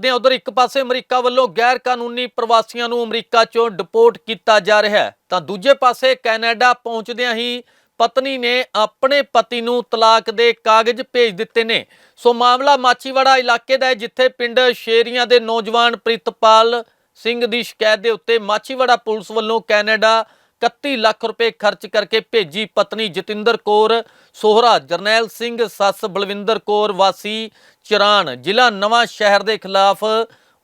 ਦੇ ਉਧਰ ਇੱਕ ਪਾਸੇ ਅਮਰੀਕਾ ਵੱਲੋਂ ਗੈਰ ਕਾਨੂੰਨੀ ਪ੍ਰਵਾਸੀਆਂ ਨੂੰ ਅਮਰੀਕਾ ਚੋਂ ਡਿਪੋਰਟ ਕੀਤਾ ਜਾ ਰਿਹਾ ਹੈ। ਤਾਂ ਦੂਜੇ ਪਾਸੇ ਕੈਨੇਡਾ ਪਹੁੰਚਦਿਆਂ ਹੀ ਪਤਨੀ ਨੇ ਆਪਣੇ ਪਤੀ ਨੂੰ ਤਲਾਕ ਦੇ ਕਾਗਜ਼ ਭੇਜ ਦਿੱਤੇ ਨੇ। ਸੋ ਮਾਮਲਾ ਮਾਚੀਵਾੜਾ ਇਲਾਕੇ ਦਾ ਹੈ, ਜਿੱਥੇ ਪਿੰਡ ਸ਼ੇਰੀਆਂ ਦੇ ਨੌਜਵਾਨ ਪ੍ਰਿਤਪਾਲ ਸਿੰਘ ਦੀ ਸ਼ਿਕਾਇਤ ਦੇ ਉੱਤੇ ਮਾਚੀਵਾੜਾ ਪੁਲਿਸ ਵੱਲੋਂ ਕੈਨੇਡਾ 31 ਲੱਖ ਰੁਪਏ ਖਰਚ ਕਰਕੇ ਭੇਜੀ ਪਤਨੀ ਜਤਿੰਦਰ ਕੌਰ ਸੋਹਰਾ, ਜਰਨੈਲ ਸਿੰਘ, ਸੱਸ ਬਲਵਿੰਦਰ ਕੌਰ ਵਾਸੀ ਚਰਾਨ, ਜ਼ਿਲ੍ਹਾ ਨਵਾਂ ਸ਼ਹਿਰ ਦੇ ਖਿਲਾਫ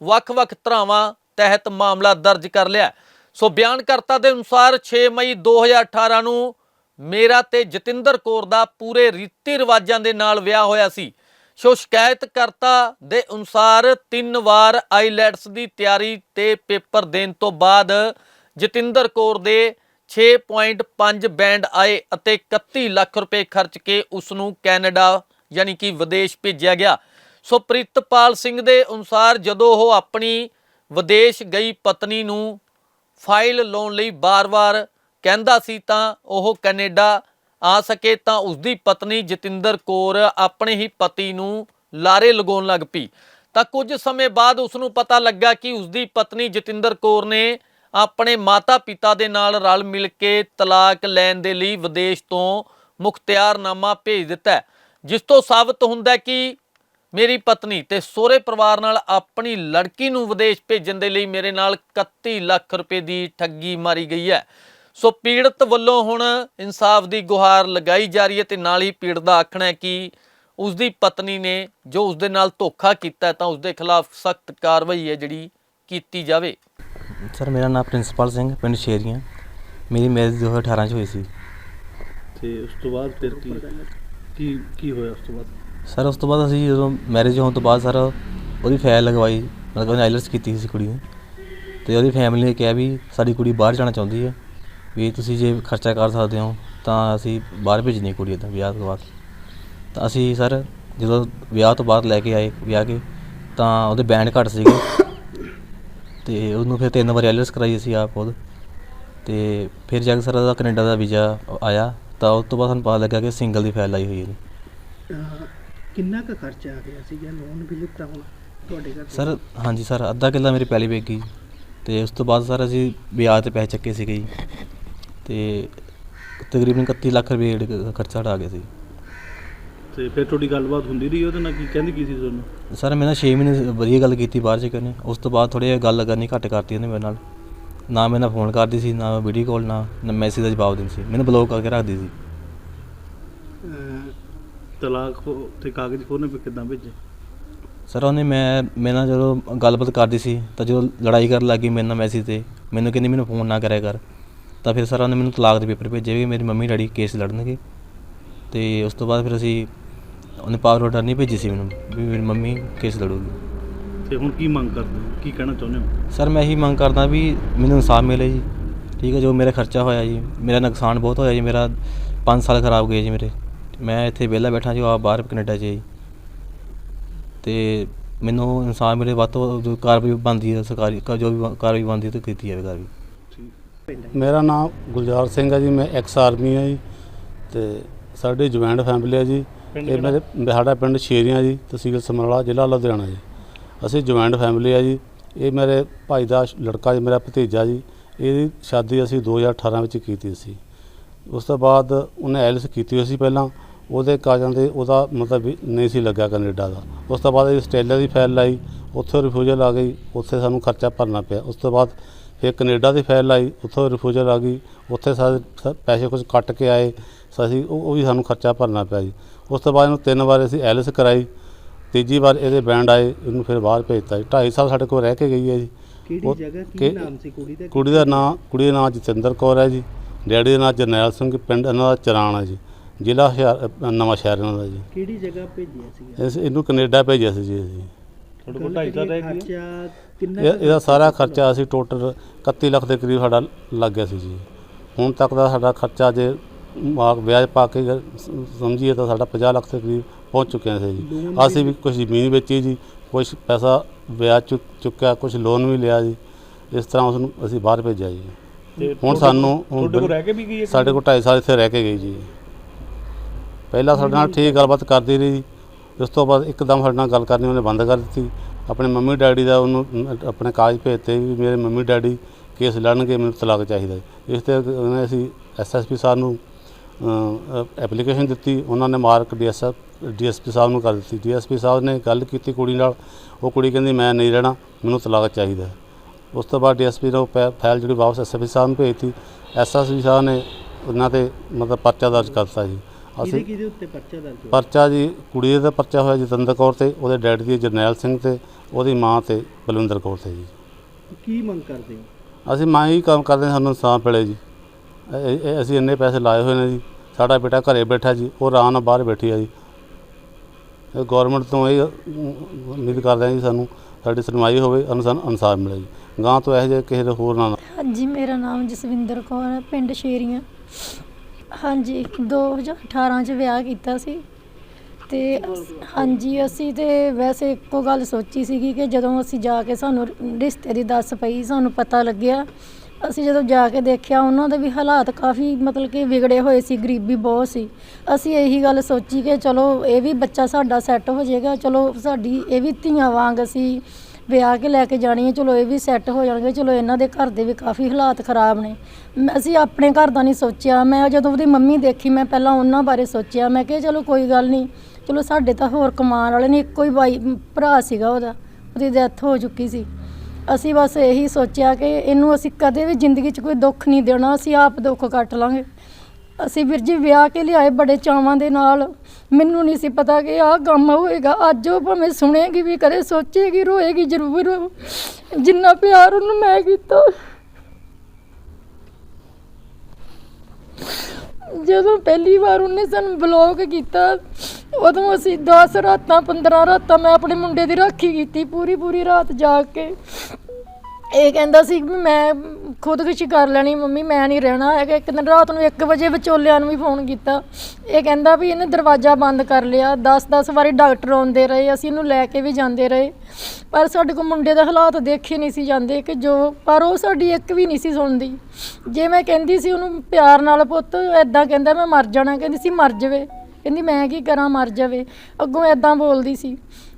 ਵੱਖ-ਵੱਖ ਧਰਾਵਾਂ ਤਹਿਤ ਮਾਮਲਾ ਦਰਜ ਕਰ ਲਿਆ ਸੋ ਬਿਆਨਕਰਤਾ ਦੇ ਅਨੁਸਾਰ 6 ਮਈ 2018 ਨੂੰ ਮੇਰਾ ਤੇ ਜਤਿੰਦਰ ਕੌਰ ਦਾ ਪੂਰੇ ਰੀਤੀ ਰਿਵਾਜਾਂ ਦੇ ਨਾਲ ਵਿਆਹ ਹੋਇਆ ਸੀ। ਸੋ ਸ਼ਿਕਾਇਤਕਰਤਾ ਦੇ ਅਨੁਸਾਰ ਤਿੰਨ ਵਾਰ ਆਈਲੈਟਸ ਦੀ ਤਿਆਰੀ ਤੇ ਪੇਪਰ ਦੇਣ ਤੋਂ ਬਾਅਦ ਜਤਿੰਦਰ ਕੌਰ ਦੇ 6.5 ਬੈਂਡ ਆਏ ਅਤੇ 31 ਲੱਖ ਰੁਪਏ ਖਰਚ ਕੇ ਉਸ ਨੂੰ ਕੈਨੇਡਾ, ਯਾਨੀ ਕਿ ਵਿਦੇਸ਼ ਭੇਜਿਆ ਗਿਆ। ਸੋ ਪ੍ਰਿਤਪਾਲ ਸਿੰਘ ਦੇ ਅਨੁਸਾਰ ਜਦੋਂ ਉਹ ਆਪਣੀ ਵਿਦੇਸ਼ ਗਈ ਪਤਨੀ ਨੂੰ ਫਾਈਲ ਲਾਉਣ ਲਈ ਬਾਰ-ਬਾਰ ਕਹਿੰਦਾ ਸੀ ਤਾਂ ਉਹ ਕੈਨੇਡਾ ਆ ਸਕੇ ਤਾਂ ਉਸਦੀ ਪਤਨੀ ਜਤਿੰਦਰ ਕੌਰ ਆਪਣੇ ਹੀ ਪਤੀ ਨੂੰ ਲਾਰੇ ਲਗਾਉਣ ਲੱਗ ਪਈ। ਤਾਂ ਕੁਝ ਸਮੇਂ ਬਾਅਦ ਉਸ ਨੂੰ ਪਤਾ ਲੱਗਾ ਕਿ ਉਸਦੀ ਪਤਨੀ ਜਤਿੰਦਰ ਕੌਰ ਨੇ ਆਪਣੇ ਮਾਤਾ-ਪਿਤਾ ਦੇ ਨਾਲ ਰਲ ਮਿਲ ਕੇ ਤਲਾਕ ਲੈਣ ਦੇ ਲਈ ਵਿਦੇਸ਼ ਤੋਂ ਮੁਖਤਿਆਰਨਾਮਾ ਭੇਜ ਦਿੱਤਾ ਜਿਸ ਤੋਂ ਸਾਬਤ ਹੁੰਦਾ ਕਿ ਮੇਰੀ ਪਤਨੀ ਤੇ ਸਹੁਰੇ ਪਰਿਵਾਰ ਨਾਲ ਆਪਣੀ ਲੜਕੀ ਨੂੰ ਵਿਦੇਸ਼ ਭੇਜਣ ਦੇ ਲਈ ਮੇਰੇ ਨਾਲ 31 ਲੱਖ ਰੁਪਏ ਦੀ ਠੱਗੀ ਮਾਰੀ ਗਈ ਹੈ। ਸੋ ਪੀੜਤ ਵੱਲੋਂ ਹੁਣ ਇਨਸਾਫ ਦੀ ਗੁਹਾਰ ਲਗਾਈ ਜਾ ਰਹੀ ਹੈ ਤੇ ਨਾਲ ਹੀ ਪੀੜਤ ਦਾ ਆਖਣਾ ਹੈ ਕਿ ਉਸ ਦੀ ਪਤਨੀ ਨੇ ਜੋ ਉਸ ਦੇ ਨਾਲ ਧੋਖਾ ਕੀਤਾ ਤਾਂ ਉਸ ਦੇ ਖਿਲਾਫ ਸਖਤ ਕਾਰਵਾਈ ਹੈ ਜਿਹੜੀ ਕੀਤੀ ਜਾਵੇ। ਸਰ ਮੇਰਾ ਨਾਮ ਪ੍ਰਿੰਸੀਪਲ ਸਿੰਘ ਪਿੰਡ ਸ਼ੇਰੀਆਂ ਮੇਰੀ ਮੈਰਿਜ 2018 ਚ ਹੋਈ ਸੀ। ਤੇ ਉਸ ਤੋਂ ਬਾਅਦ ਫਿਰ ਕੀ ਕੀ ਕੀ ਹੋਇਆ ਉਸ ਤੋਂ ਬਾਅਦ? ਸਰ, ਉਸ ਤੋਂ ਬਾਅਦ ਅਸੀਂ ਜਦੋਂ ਮੈਰਿਜ ਹੋਣ ਤੋਂ ਬਾਅਦ ਸਰ, ਉਹਦੀ ਫਾਈਲ ਲਗਵਾਈ, ਮਤਲਬ ਉਹਨੇ ਆਈਲਟਸ ਕੀਤੀ ਸੀ ਕੁੜੀ ਨੇ। ਅਤੇ ਉਹਦੀ ਫੈਮਿਲੀ ਨੇ ਕਿਹਾ ਵੀ ਸਾਡੀ ਕੁੜੀ ਬਾਹਰ ਜਾਣਾ ਚਾਹੁੰਦੀ ਹੈ, ਵੀ ਤੁਸੀਂ ਜੇ ਖਰਚਾ ਕਰ ਸਕਦੇ ਹੋ, ਤਾਂ ਅਸੀਂ ਬਾਹਰ ਭੇਜਣੀ ਕੁੜੀ ਇੱਦਾਂ ਵਿਆਹ ਤੋਂ ਬਾਅਦ। ਤਾਂ ਅਸੀਂ ਸਰ, ਜਦੋਂ ਵਿਆਹ ਤੋਂ ਬਾਅਦ ਲੈ ਕੇ ਆਏ, ਵਿਆਹ ਕੇ, ਤਾਂ ਉਹਦੇ ਬੈਂਡ ਘੱਟ ਸੀਗੇ। ਤੇ ਉਹਨੂੰ ਫਿਰ ਤਿੰਨ ਵਾਰ ਆਈਲਟਸ ਕਰਾਈ ਅਸੀਂ ਆਪ ਖੁਦ। ਤੇ ਫਿਰ ਜਾ ਕੇ ਸਰ, ਉਹਦਾ ਕੈਨੇਡਾ ਦਾ ਵੀਜ਼ਾ ਆਇਆ। ਤਾਂ ਉਸ ਤੋਂ ਬਾਅਦ ਸਾਨੂੰ ਪਤਾ ਲੱਗਾ ਕਿ ਸਿੰਗਲ ਦੀ ਫਾਈਲ ਆਈ ਹੋਈ ਹੈ ਕਿੰਨਾ ਕੁ ਖਰਚਾ ਆ ਗਿਆ ਸੀ ਜਾਂ ਲੋਨ ਵੀ ਲਿੱਤਾ ਹੁਣ ਤੁਹਾਡੇ ਘਰ ਤੋਂ? ਸਰ ਹਾਂਜੀ ਸਰ ਅੱਧਾ ਕਿੱਲਾ ਮੇਰੀ ਪਹਿਲੀ ਵੇਚ ਗਈ ਤੇ ਉਸ ਤੋਂ ਬਾਅਦ ਸਰ ਅਸੀਂ ਵਿਆਜ ਤੇ ਪੈਸੇ ਚੱਕੇ ਸੀਗੇ ਜੀ। ਤੇ ਤਕਰੀਬਨ 31 ਲੱਖ ਰੁਪਏ ਜਿਹੜਾ ਖਰਚਾ ਸਾਡਾ ਆ ਗਿਆ ਸੀ। ਤੇ ਫਿਰ ਤੁਹਾਡੀ ਗੱਲਬਾਤ ਹੁੰਦੀ ਰਹੀ ਉਹਦੇ ਨਾਲ ਕੀ ਕਹਿੰਦੀ ਕੀ ਸੀ ਤੁਹਾਨੂੰ? ਸਰ ਮੈਂ ਨਾ 6 ਮਹੀਨੇ ਵਧੀਆ ਗੱਲ ਕੀਤੀ ਬਾਹਰ ਚ ਕਰਨੇ। ਉਸ ਤੋਂ ਬਾਅਦ ਥੋੜੀ ਗੱਲ ਕਰਨੀ ਘੱਟ ਕਰਤੀ ਉਹਨੇ ਮੇਰੇ ਨਾਲ। ਨਾ ਮੇਰੇ ਨਾਲ ਫੋਨ ਕਰਦੀ ਸੀ ਨਾ ਵੀਡੀਓ ਕਾਲ ਨਾ ਮੈਸੇਜ ਦਾ ਜਵਾਬ ਦਿੰਦੀ ਸੀ। ਮੈਨੂੰ ਬਲੌਕ ਕਰਕੇ ਰੱਖਦੀ ਸੀ। ਤਲਾਕ ਹੋ- ਤੇ ਕਾਗਜ਼ ਕੋਨੇ ਫਿਰ ਕਿੱਦਾਂ ਭੇਜੇ? ਸਰ ਉਹਨੇ ਮੈਂ ਮੇਰੇ ਨਾਲ ਜਦੋਂ ਗੱਲਬਾਤ ਕਰਦੀ ਸੀ ਤਾਂ ਜਦੋਂ ਲੜਾਈ ਕਰਨ ਲੱਗੀ ਮੇਰੇ ਨਾਲ ਮੈਸੇਜ ਤੇ ਮੈਨੂੰ ਕਹਿੰਦੀ ਮੈਨੂੰ ਫੋਨ ਨਾ ਕਰਿਆ ਕਰ। ਤਾਂ ਫਿਰ ਸਰ ਉਹਨੇ ਮੈਨੂੰ ਤਲਾਕ ਦੇ ਪੇਪਰ ਭੇਜੇ ਵੀ ਮੇਰੀ ਮੰਮੀ ਡੈਡੀ ਕੇਸ ਲੜਨਗੇ। ਤੇ ਉਸ ਤੋਂ ਬਾਅਦ ਫਿਰ ਅਸੀਂ ਉਹਨੇ ਪਾਵਰ ਆਰਡਰ ਨਹੀਂ ਭੇਜੀ ਸੀ ਮੈਨੂੰ ਵੀ ਮੇਰੀ ਮੰਮੀ ਕੇਸ ਲੜੂਗੀ। ਤੇ ਹੁਣ ਕੀ ਮੰਗ ਕਰਦੇ ਹੋ? ਕੀ ਕਹਿਣਾ ਚਾਹੁੰਦੇ ਹੋ? ਸਰ ਮੈਂ ਇਹੀ ਮੰਗ ਕਰਦਾ ਵੀ ਮੈਨੂੰ ਇਨਸਾਫ ਮਿਲੇ ਜੀ। ਠੀਕ ਹੈ ਜੋ ਮੇਰਾ ਖਰਚਾ ਹੋਇਆ ਜੀ ਮੇਰਾ ਨੁਕਸਾਨ ਬਹੁਤ ਹੋਇਆ ਜੀ ਮੇਰਾ 5 ਸਾਲ ਖਰਾਬ ਗਏ ਜੀ ਮੇਰੇ। ਮੈਂ ਇੱਥੇ ਵਿਹਲਾ ਬੈਠਾ ਜੀ ਆਪ ਬਾਹਰ ਕੈਨੇਡਾ 'ਚ ਜੀ ਤੇ ਮੈਨੂੰ ਇਨਸਾਫ ਮਿਲੇ ਵੱਧ ਤੋਂ ਵੱਧ ਜੋ ਕਾਰਵਾਈ ਬਣਦੀ ਹੈ ਸਰਕਾਰੀ ਕ- ਜੋ ਵੀ ਬ- ਕਾਰਵਾਈ ਬਣਦੀ ਹੈ ਤਾਂ ਕੀਤੀ ਜਾਵੇ ਕਾਰਵਾਈ ਠੀਕ ਮੇਰਾ ਨਾਮ ਗੁਲਜ਼ਾਰ ਸਿੰਘ ਹੈ ਜੀ ਮੈਂ ਐਕਸ ਆਰਮੀ ਹਾਂ ਜੀ ਤੇ ਸਾਡੀ ਜੁਆਇੰਟ ਫੈਮਿਲੀ ਹੈ ਜੀ। ਇਹ ਮੇਰੇ ਸਾਡਾ ਪਿੰਡ ਸ਼ੇਰੀਆਂ ਜੀ ਤਹਿਸੀਲ ਸਮਰਾਲਾ ਜ਼ਿਲ੍ਹਾ ਲੁਧਿਆਣਾ ਜੀ। ਅਸੀਂ ਜੁਆਇੰਟ ਫੈਮਿਲੀ ਹੈ ਜੀ। ਇਹ ਮੇਰੇ ਭਾਈ ਦਾ ਸ਼- ਲੜਕਾ ਜੀ ਮੇਰਾ ਭਤੀਜਾ ਜੀ। ਇਹਦੀ ਸ਼ਾਦੀ ਅਸੀਂ 2018 ਵਿੱਚ ਕੀਤੀ ਸੀ। ਉਸ ਤੋਂ ਬਾਅਦ ਉਹਨੇ ਐਲਸ ਕੀਤੀ ਹੋਈ ਸੀ ਪਹਿਲਾਂ ਉਹਦੇ ਕਾਜਾਂ ਦੇ ਉਹਦਾ ਮਤਲਬ ਨਹੀਂ ਸੀ ਲੱਗਾ ਕੈਨੇਡਾ ਦਾ। ਉਸ ਤੋਂ ਬਾਅਦ ਇਹ ਆਸਟ੍ਰੇਲੀਆ ਦੀ ਫਾਈਲ ਲਾਈ ਉੱਥੋਂ ਰਿਫਿਊਜ਼ਲ ਆ ਗਈ ਉੱਥੇ ਸਾਨੂੰ ਖਰਚਾ ਭਰਨਾ ਪਿਆ। ਉਸ ਤੋਂ ਬਾਅਦ ਫਿਰ ਕੈਨੇਡਾ ਦੀ ਫਾਈਲ ਲਾਈ ਉੱਥੋਂ ਰਿਫਿਊਜ਼ਲ ਆ ਗਈ ਉੱਥੇ ਸਾਰੇ ਪੈਸੇ ਕੁਝ ਕੱਟ ਕੇ ਆਏ ਅਸੀਂ ਉਹ ਵੀ ਸਾਨੂੰ ਖਰਚਾ ਭਰਨਾ ਪਿਆ ਜੀ। ਉਸ ਤੋਂ ਬਾਅਦ ਇਹਨੂੰ ਤਿੰਨ ਵਾਰ ਅਸੀਂ ਐਲਿਸ ਕਰਾਈ ਤੀਜੀ ਵਾਰ ਇਹਦੇ ਬੈਂਡ ਆਏ ਇਹਨੂੰ ਫਿਰ ਬਾਹਰ ਭੇਜਤਾ ਜੀ। 2.5 ਸਾਲ ਸਾਡੇ ਕੋਲ ਰਹਿ ਕੇ ਗਈ ਹੈ ਜੀ। ਕਿਹੜੀ ਜਗ੍ਹਾ ਕੀ ਕਿ- ਨਾਮ ਸੀ ਕੁੜੀ ਦਾ? ਕੁੜੀ ਦਾ ਨਾਂ ਕੁੜੀ ਦਾ ਨਾਂ ਜਤਿੰਦਰ ਕੌਰ ਹੈ ਜੀ। ਡੈਡੀ ਦਾ ਨਾਂ ਜਰਨੈਲ ਸਿੰਘ ਪਿੰਡ ਇਹਨਾਂ ਦਾ ਚਰਾਣ ਹੈ ਜੀ ਜ਼ਿਲ੍ਹਾ ਹੁਸ਼ਿਆਰ ਨਵਾਂ ਸ਼ਹਿਰ ਇਹਨਾਂ ਦਾ ਜੀ। ਕਿਹੜੀ ਜਗ੍ਹਾ ਭੇਜਿਆ ਸੀ ਇਸ ਇਹਨੂੰ ਕੈਨੇਡਾ ਭੇਜਿਆ ਸੀ ਜੀ ਅਸੀਂ। ਤੁਹਾਡੇ ਕੋਲ 2.5 ਰਹਿ ਗਿਆ ਖਰਚਾ ਕਿੰਨਾ ਇਹ- ਕੁ ਇਹਦਾ ਸਾਰਾ ਖਰਚਾ ਅਸੀਂ ਟੋਟਲ 31 ਲੱਖ ਦੇ ਕਰੀਬ ਸਾਡਾ ਲੱਗ ਗਿਆ ਸੀ ਜੀ। ਹੁਣ ਤੱਕ ਦਾ ਸਾਡਾ ਖਰਚਾ ਜੇ ਮਾਕ ਵਿਆਜ ਪਾ ਕੇ ਅਗਰ ਸ- ਸਮਝੀਏ ਤਾਂ ਸਾਡਾ 50 ਲੱਖ ਦੇ ਕਰੀਬ ਪਹੁੰਚ ਚੁੱਕਿਆ ਸੀ ਜੀ। ਅਸੀਂ ਵੀ ਕੁਝ ਜ਼ਮੀਨ ਵੇਚੀ ਜੀ ਕੁਝ ਪੈਸਾ ਵਿਆਜ ਚੁੱਕ ਚੁੱਕਿਆ ਕੁਝ ਲੋਨ ਵੀ ਲਿਆ ਜੀ। ਇਸ ਤਰ੍ਹਾਂ ਉਸ ਨੂੰ ਅਸੀਂ ਬਾਹਰ ਭੇਜਿਆ ਜੀ। ਤੇ ਹੁਣ ਸਾਨੂੰ ਹੁਣ ਤੁਹਾਡੇ ਕੋਲ ਰਹਿ ਕੇ ਵੀ ਗਈ ਹੈ ਸਾਡੇ ਕੋਲ 2.5 ਸਾਲ ਇੱਥੇ ਰਹਿ ਕੇ ਗਈ ਜੀ। ਪਹਿਲਾਂ ਸਾਡੇ ਨਾਲ ਠੀਕ ਗੱਲਬਾਤ ਕਰਦੀ ਰਹੀ। ਉਸ ਤੋਂ ਬਾਅਦ ਇੱਕਦਮ ਸਾਡੇ ਨਾਲ ਗੱਲ ਕਰਨੀ ਉਹਨੇ ਬੰਦ ਕਰ ਦਿੱਤੀ। ਆਪਣੇ ਮੰਮੀ ਡੈਡੀ ਦਾ ਉਹਨੂੰ ਆਪਣੇ ਕਾਗਜ਼ ਭੇਜਤੇ ਵੀ ਮੇਰੇ ਮੰਮੀ ਡੈਡੀ ਕੇਸ ਲੜਨਗੇ ਮੈਨੂੰ ਤਲਾਕ ਚਾਹੀਦਾ। ਇਸ ਤੇ ਉਹਨੇ ਅਸੀਂ ਐਸਐਸਪੀ ਸਾਹਿਬ ਨੂੰ ਐਪਲੀਕੇਸ਼ਨ ਦਿੱਤੀ। ਉਹਨਾਂ ਨੇ ਮਾਰਕ ਡੀਐਸਐਫ ਡੀਐਸਪੀ ਸਾਹਿਬ ਨੂੰ ਕਰ ਦਿੱਤੀ। ਡੀਐਸਪੀ ਸਾਹਿਬ ਨੇ ਗੱਲ ਕੀਤੀ ਕੁੜੀ ਨਾਲ। ਉਹ ਕੁੜੀ ਕਹਿੰਦੀ ਮੈਂ ਨਹੀਂ ਰਹਿਣਾ ਮੈਨੂੰ ਤਲਾਕ ਚਾਹੀਦਾ। ਉਸ ਤੋਂ ਬਾਅਦ ਡੀਐਸਪੀ ਨੇ ਉਹ ਫੈ- ਫਾਈਲ ਜਿਹੜੀ ਵਾਪਸ ਐਸਐਸਪੀ ਸਾਹਿਬ ਨੂੰ ਭੇਜਤੀ। ਐਸਐਸਪੀ ਸਾਹਿਬ ਨੇ ਉਹਨਾਂ ਤੇ ਮਤਲਬ ਪਰਚਾ ਦਰਜ ਕਰਤਾ ਜੀ। ਕਿਹਦੇ ਅਸੀਂ ਕਿਹਦੇ ਉੱਤੇ ਪਰਚਾ ਦਰਜ ਹੋਇਆ? ਪਰਚਾ ਜੀ ਕੁੜੀ ਦਾ ਪਰਚਾ ਹੋਇਆ ਜਤਿੰਦਰ ਕੌਰ ਤੇ ਉਹਦੇ ਡੈਡੀ ਦੀ ਜਰਨੈਲ ਸਿੰਘ ਤੇ ਉਹਦੀ ਮਾਂ ਤੇ ਬਲਵਿੰਦਰ ਕੌਰ ਤੇ ਜੀ। ਕੀ ਮੰਗ ਕਰਦੇ ਹੋ? ਅਸੀਂ ਮਾਂ ਹੀ ਕੰਮ ਕਰਦੇ ਹਾਂ, ਸਾਨੂੰ ਇਨਸਾਫ ਮਿਲੇ ਜੀ। ਇਹ- ਇਹ- ਅਸੀਂ ਇੰਨੇ ਪੈਸੇ ਲਾਏ ਹੋਏ ਨੇ ਜੀ। ਸਾਡਾ ਬੇਟਾ ਘਰੇ ਬੈਠਾ ਜੀ ਉਹ ਆਰਾਮ ਨਾਲ ਬਾਹਰ ਬੈਠੀ ਆ ਜੀ। ਗਵਰਨਮੈਂਟ ਤੋਂ ਇਹ ਉਮੀਦ ਕਰਦੇ ਹਾਂ ਜੀ ਸਾਨੂੰ ਸਾਡੀ ਸੁਣਵਾਈ ਹੋਵੇ ਸਾਨੂੰ ਇਨਸਾਫ ਮਿਲੇ ਜੀ। ਗਾਂ ਤੋਂ ਇਹੋ ਜਿਹੇ ਕਿਸੇ ਦੇ ਹੋਰ ਨਾ ਹਾਂਜੀ, ਮੇਰਾ ਨਾਮ ਜਸਵਿੰਦਰ ਕੌਰ ਹੈ, ਪਿੰਡ ਸ਼ੇਰੀਆਂ। ਹਾਂਜੀ 2018 ਚ ਵਿਆਹ ਕੀਤਾ ਸੀ ਤੇ ਅਸ- ਹਾਂਜੀ, ਅਸੀਂ ਤੇ ਵੈਸੇ ਇੱਕੋ ਗੱਲ ਸੋਚੀ ਸੀਗੀ ਕਿ ਜਦੋਂ ਅਸੀਂ ਜਾ ਕੇ ਸਾਨੂੰ ਰਿਸ਼ਤੇ ਦੀ ਦੱਸ ਪਈ, ਸਾਨੂੰ ਪਤਾ ਲੱਗਿਆ। ਅਸੀਂ ਜਦੋਂ ਜਾ ਕੇ ਦੇਖਿਆ, ਉਹਨਾਂ ਦੇ ਵੀ ਹਾਲਾਤ ਕਾਫੀ ਮਤਲਬ ਕਿ ਵਿਗੜੇ ਹੋਏ ਸੀ, ਗਰੀਬੀ ਬਹੁਤ ਸੀ। ਅਸੀਂ ਇਹੀ ਗੱਲ ਸੋਚੀ ਕਿ ਚਲੋ, ਇਹ ਵੀ ਬੱਚਾ ਸਾਡਾ ਸੈੱਟ ਹੋ ਜਾਏਗਾ, ਚਲੋ ਸਾਡੀ, ਇਹ ਵੀ ਧੀਆਂ ਵਾਂਗ ਅਸੀਂ ਵਿਆਹ ਕੇ ਲੈ ਕੇ ਜਾਣੀ ਹੈ, ਚਲੋ ਇਹ ਵੀ ਸੈੱਟ ਹੋ ਜਾਣਗੇ, ਚਲੋ ਇਹਨਾਂ ਦੇ ਘਰ ਦੇ ਵੀ ਕਾਫੀ ਹਾਲਾਤ ਖਰਾਬ ਨੇ। ਮੈਂ, ਅਸੀਂ ਆਪਣੇ ਘਰ ਦਾ ਨਹੀਂ ਸੋਚਿਆ, ਮੈਂ ਜਦੋਂ ਉਹਦੀ ਮੰਮੀ ਦੇਖੀ, ਮੈਂ ਪਹਿਲਾਂ ਉਹਨਾਂ ਬਾਰੇ ਸੋਚਿਆ, ਮੈਂ ਕਿਹਾ ਚਲੋ ਕੋਈ ਗੱਲ ਨਹੀਂ, ਚਲੋ ਸਾਡੇ ਤਾਂ ਹੋਰ ਕਮਾਉਣ ਵਾਲੇ ਨੇ, ਇੱਕੋ ਹੀ ਬਾਈ ਭਰਾ ਸੀਗਾ ਉਹਦਾ, ਉਹਦੀ ਡੈਥ ਹੋ ਚੁੱਕੀ ਸੀ। ਅਸੀਂ ਬਸ ਇਹੀ ਸੋਚਿਆ ਕਿ ਇਹਨੂੰ ਅਸੀਂ ਕਦੇ ਵੀ ਜ਼ਿੰਦਗੀ 'ਚ ਕੋਈ ਦੁੱਖ ਨਹੀਂ ਦੇਣਾ, ਅਸੀਂ ਆਪ ਦੁੱਖ ਕੱਟ ਲਾਂਗੇ। ਅਸੀਂ ਵੀਰ ਜੀ ਵਿਆਹ ਕੇ ਲਿਆਏ ਬੜੇ ਚਾਵਾਂ ਦੇ ਨਾਲ। ਮੈਨੂੰ ਨਹੀਂ ਸੀ ਪਤਾ ਕਿ ਆਹ ਕੰਮ ਹੋਏਗਾ। ਅੱਜ ਉਹ ਭਾਵੇਂ ਸੁਣੇਗੀ ਵੀ ਕਰੇ ਸੋਚੇਗੀ, ਰੋਏਗੀ ਜ਼ਰੂਰ। ਜਿੰਨਾ ਪਿਆਰ ਉਹਨੂੰ ਮੈਂ ਕੀਤਾ। ਜਦੋਂ ਪਹਿਲੀ ਵਾਰ ਉਹਨੇ ਸਾਨੂੰ ਬਲੌਗ ਕੀਤਾ, ਉਦੋਂ ਅਸੀਂ 10 ਰਾਤਾਂ 15 ਰਾਤਾਂ ਮੈਂ ਆਪਣੇ ਮੁੰਡੇ ਦੀ ਰਾਖੀ ਕੀਤੀ ਪੂਰੀ ਪੂਰੀ ਰਾਤ ਜਾਗ ਕੇ। ਇਹ ਕਹਿੰਦਾ ਸੀ ਵੀ ਮੈਂ ਖੁਦਕੁਸ਼ੀ ਕਰ ਲੈਣੀ ਮੰਮੀ, ਮੈਂ ਨਹੀਂ ਰਹਿਣਾ। ਹੈਗਾ ਇੱਕ ਦਿਨ ਰਾਤ ਨੂੰ 1 ਵਜੇ ਵਿਚੋਲਿਆਂ ਨੂੰ ਵੀ ਫੋਨ ਕੀਤਾ। ਇਹ ਕਹਿੰਦਾ ਵੀ ਇਹਨੇ ਦਰਵਾਜ਼ਾ ਬੰਦ ਕਰ ਲਿਆ। 10-10 ਵਾਰੀ ਡਾਕਟਰ ਆਉਂਦੇ ਰਹੇ, ਅਸੀਂ ਇਹਨੂੰ ਲੈ ਕੇ ਵੀ ਜਾਂਦੇ ਰਹੇ। ਪਰ ਸਾਡੇ ਕੋਲ ਮੁੰਡੇ ਦੇ ਹਾਲਾਤ ਦੇਖੇ ਨਹੀਂ ਸੀ ਜਾਂਦੇ ਕਿ ਜੋ, ਪਰ ਉਹ ਸਾਡੀ ਇੱਕ ਵੀ ਨਹੀਂ ਸੀ ਸੁਣਦੀ। ਜੇ ਮੈਂ ਕਹਿੰਦੀ ਸੀ ਉਹਨੂੰ ਪਿਆਰ ਨਾਲ, ਪੁੱਤ ਐਦਾਂ ਕਹਿੰਦਾ, ਮੈਂ ਮਰ ਜਾਣਾ। ਕਹਿੰਦੀ ਸੀ, ਮਰ ਜਾਵੇ। ਕਹਿੰਦੀ, ਮੈਂ ਕੀ ਕਰਾਂ, ਮਰ ਜਾਵੇ। ਅੱਗੋਂ ਐਦਾਂ ਬੋਲਦੀ ਸੀ।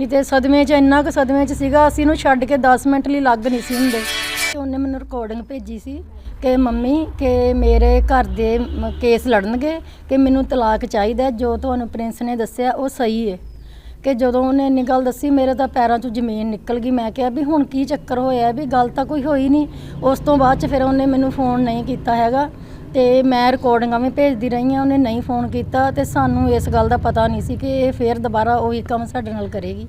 ਨਹੀਂ ਤੇ ਸਦਮੇ 'ਚ ਇੰਨਾ ਕੁ ਸਦਮੇ 'ਚ ਸੀਗਾ, ਅਸੀਂ ਇਹਨੂੰ ਛੱਡ ਕੇ 10 ਮਿੰਟ ਲਈ ਲੱਗ ਨਹੀਂ ਸੀ ਹੁੰਦੇ। ਤੇ ਉਹਨੇ ਮੈਨੂੰ ਰਿਕਾਰਡਿੰਗ ਭੇਜੀ ਸੀ ਕਿ ਮੰਮੀ, ਕਿ ਮੇਰੇ ਘਰ ਦੇ ਮ- ਕੇਸ ਲੜਨਗੇ, ਕਿ ਮੈਨੂੰ ਤਲਾਕ ਚਾਹੀਦਾ ਹੈ। ਜੋ ਤੁਹਾਨੂੰ ਪ੍ਰਿੰਸ ਨੇ ਦੱਸਿਆ, ਉਹ ਸਹੀ ਹੈ ਕਿ ਜਦੋਂ ਉਹਨੇ ਇੰਨੀ ਗੱਲ ਦੱਸੀ, ਮੇਰੇ ਤਾਂ ਪੈਰਾਂ 'ਚੋਂ ਜ਼ਮੀਨ ਨਿਕਲ ਗਈ। ਮੈਂ ਕਿਹਾ ਵੀ ਹੁਣ ਕੀ ਚੱਕਰ ਹੋਇਆ ਵੀ ਗੱਲ ਤਾਂ ਕੋਈ ਹੋਈ ਨਹੀਂ। ਉਸ ਤੋਂ ਬਾਅਦ 'ਚ ਫਿਰ ਉਹਨੇ ਮੈਨੂੰ ਫੋਨ ਨਹੀਂ ਕੀਤਾ ਹੈਗਾ। ਤੇ ਮੈਂ ਰਿਕਾਰਡਿੰਗਾਂ ਵੀ ਭੇਜਦੀ ਰਹੀ ਹਾਂ ਉਹਨੇ ਨਹੀਂ ਫੋਨ ਕੀਤਾ ਤੇ ਸਾਨੂੰ ਇਸ ਗੱਲ ਦਾ ਪਤਾ ਨਹੀਂ ਸੀ ਕਿ ਇਹ ਫੇਰ ਦੁਬਾਰਾ ਉਹੀ ਕੰਮ ਸਾਡੇ ਨਾਲ ਕਰੇਗੀ।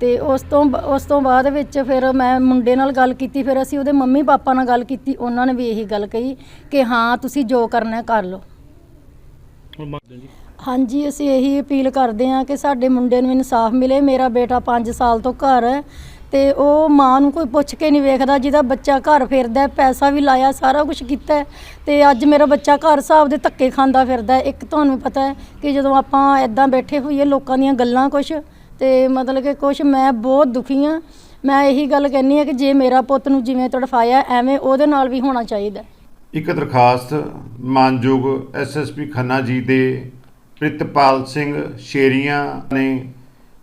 ਤੇ ਉਸ ਤੋਂ ਉਸ ਤੋਂ ਬਾਅਦ ਵਿੱਚ ਫਿਰ ਮੈਂ ਮੁੰਡੇ ਨਾਲ ਗੱਲ ਕੀਤੀ ਫਿਰ ਅਸੀਂ ਉਹਦੇ ਮੰਮੀ ਪਾਪਾ ਨਾਲ ਗੱਲ ਕੀਤੀ ਉਹਨਾਂ ਨੇ ਵੀ ਇਹੀ ਗੱਲ ਕਹੀ ਕਿ ਹਾਂ ਤੁਸੀਂ ਜੋ ਕਰਨਾ ਹੈ ਕਰ ਲਓ। ਹੁਣ ਮੰਗਦੇ ਜੀ? ਹਾਂਜੀ ਅਸੀਂ ਇਹੀ ਅਪੀਲ ਕਰਦੇ ਹਾਂ ਕਿ ਸਾਡੇ ਮੁੰਡੇ ਨੂੰ ਇਨਸਾਫ ਮਿਲੇ। ਮੇਰਾ ਬੇਟਾ 5 ਸਾਲ ਤੋਂ ਘਰ ਹੈ। ਤੇ ਉਹ ਮਾਂ ਨੂੰ ਕੋਈ ਪੁੱਛ ਕੇ ਨਹੀਂ ਵੇਖਦਾ ਜਿਹਦਾ ਬੱਚਾ ਘਰ ਫਿਰਦਾ ਹੈ, ਪੈਸਾ ਵੀ ਲਾਇਆ ਸਾਰਾ ਕੁਝ ਕੀਤਾ ਹੈ, ਤੇ ਅੱਜ ਮੇਰਾ ਬੱਚਾ ਘਰ ਹਿਸਾਬ ਦੇ ਧੱਕੇ ਖਾਂਦਾ ਫਿਰਦਾ ਹੈ। ਇੱਕ ਤੁਹਾਨੂੰ ਪਤਾ ਹੈ ਕਿ ਜਦੋਂ ਆਪਾਂ ਇਦਾਂ ਬੈਠੇ ਹੋਈਏ ਲੋਕਾਂ ਦੀਆਂ ਗੱਲਾਂ ਕੁਝ ਤੇ ਮਤਲਬ ਕਿ ਕੁਝ ਮੈਂ ਬਹੁਤ ਦੁਖੀ ਹਾਂ ਮੈਂ ਇਹੀ ਗੱਲ ਕਹਿੰਨੀ ਆ ਕਿ ਜੇ ਮੇਰਾ ਪੁੱਤ ਨੂੰ ਜਿਵੇਂ ਤੜਫਾਇਆ ਐਵੇਂ ਉਹਦੇ ਨਾਲ ਵੀ ਹੋਣਾ ਚਾਹੀਦਾ ਹੈ। ਇੱਕ ਦਰਖਾਸਤ ਮਾਨਯੋਗ ਐਸਐਸਪੀ ਖੰਨਾ ਜੀ ਦੇ ਪ੍ਰਿਤਪਾਲ ਸਿੰਘ ਸ਼ੇਰੀਆਂ ਨੇ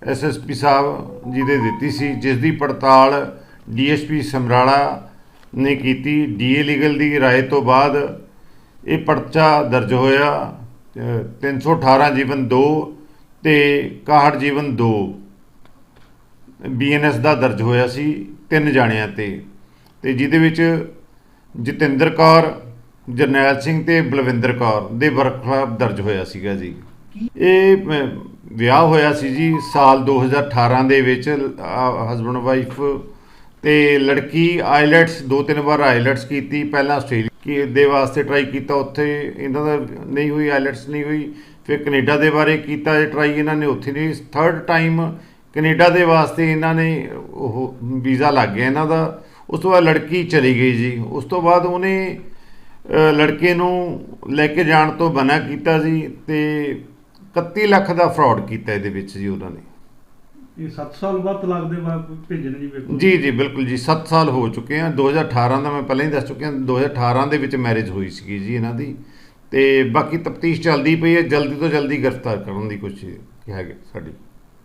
ਐਸਐਸਪੀ ਸਾਹਿਬ ਜੀ ਦੇ ਦਿੱਤੀ ਸੀ ਜਿਸ ਦੀ ਪੜਤਾਲ ਡੀਐਸਪੀ ਸਮਰਾਲਾ ਨੇ ਕੀਤੀ। ਡੀਏ ਲੀਗਲ ਦੀ ਰਾਏ ਤੋਂ ਬਾਅਦ ਇਹ ਪਰਚਾ ਦਰਜ ਹੋਇਆ ਅ, 318 ਜੀਵਨ 2 ਤੇ 61 ਜੀਵਨ 2 ਬੀਐਨਐਸ ਦਾ ਦਰਜ ਹੋਇਆ ਸੀ ਤਿੰਨ ਜਾਣਿਆਂ ਤੇ। ਤੇ ਜਿਹਦੇ ਵਿੱਚ ਜਤਿੰਦਰ ਕੌਰ ਜਰਨੈਲ ਸਿੰਘ ਤੇ ਬਲਵਿੰਦਰ ਕੌਰ ਦੇ ਵਰਖਲਾਫ ਦਰਜ ਹੋਇਆ ਸੀਗਾ ਜੀ। ਇਹ ਵਿਆਹ ਹੋਇਆ ਸੀ ਜੀ ਸਾਲ 2018 ਦੇ ਵਿੱਚ ਹਸਬੰਡ ਵਾਈਫ ਤੇ ਲੜਕੀ ਆਈਲੈਟਸ, ਦੋ ਤਿੰਨ ਵਾਰ ਆਈਲੈਟਸ ਕੀਤੀ, ਪਹਿਲਾਂ ਆਸਟ੍ਰੇਲੀਆ ਦੇ ਵਾਸਤੇ ਟਰਾਈ ਕੀਤਾ ਉੱਥੇ, ਇਹਨਾਂ ਦਾ ਨਹੀਂ ਹੋਈ, ਆਈਲੈਟਸ ਨਹੀਂ ਹੋਈ, ਫਿਰ ਕੈਨੇਡਾ ਦੇ ਬਾਰੇ ਕੀਤਾ ਇਹ ਟਰਾਈ ਇਹਨਾਂ ਨੇ, ਉੱਥੇ ਨਹੀਂ ਥਰਡ ਟਾਈਮ ਕੈਨੇਡਾ ਦੇ ਵਾਸਤੇ ਇਹਨਾਂ ਨੇ ਉਹ ਵੀਜ਼ਾ ਲੱਗ ਗਿਆ ਇਹਨਾਂ ਦਾ, ਉਸ ਤੋਂ ਬਾਅਦ ਲੜਕੀ ਚਲੀ ਗਈ ਜੀ, ਉਸ ਤੋਂ ਬਾਅਦ ਉਹਨੇ ਲੜਕੇ ਨੂੰ ਲੈ ਕੇ ਜਾਣ ਤੋਂ ਮਨਾ ਕੀਤਾ ਜੀ ਤੇ 31 ਲੱਖ ਦਾ ਫਰਾਡ ਕੀਤਾ ਇਹਦੇ ਵਿੱਚ ਜੀ ਉਹਨਾਂ ਨੇ। ਇਹ 7 ਸਾਲ ਬਾਅਦ ਤਲਾਕ ਦੇ ਬਾਅਦ ਭੇਜਣ ਜੀ ਵੇਖੋ ਜੀ ਜੀ ਬਿਲਕੁਲ ਜੀ 7 ਸਾਲ ਹੋ ਚੁੱਕੇ ਆ। 2018 ਦਾ ਮੈਂ ਪਹਿਲਾਂ ਹੀ ਦੱਸ ਚੁੱਕਿਆ 2018 ਦੇ ਵਿੱਚ ਮੈਰਿਜ ਹੋਈ ਸੀਗੀ ਜੀ ਇਹਨਾਂ ਦੀ। ਤੇ ਬਾਕੀ ਤਫਤੀਸ਼ ਚੱਲਦੀ ਪਈ ਹੈ ਜਲਦੀ ਤੋਂ ਜਲਦੀ ਗ੍ਰਿਫਤਾਰ ਕਰਨ ਦੀ ਕੋਸ਼ਿਸ਼ ਹੈਗੀ ਸਾਡੀ।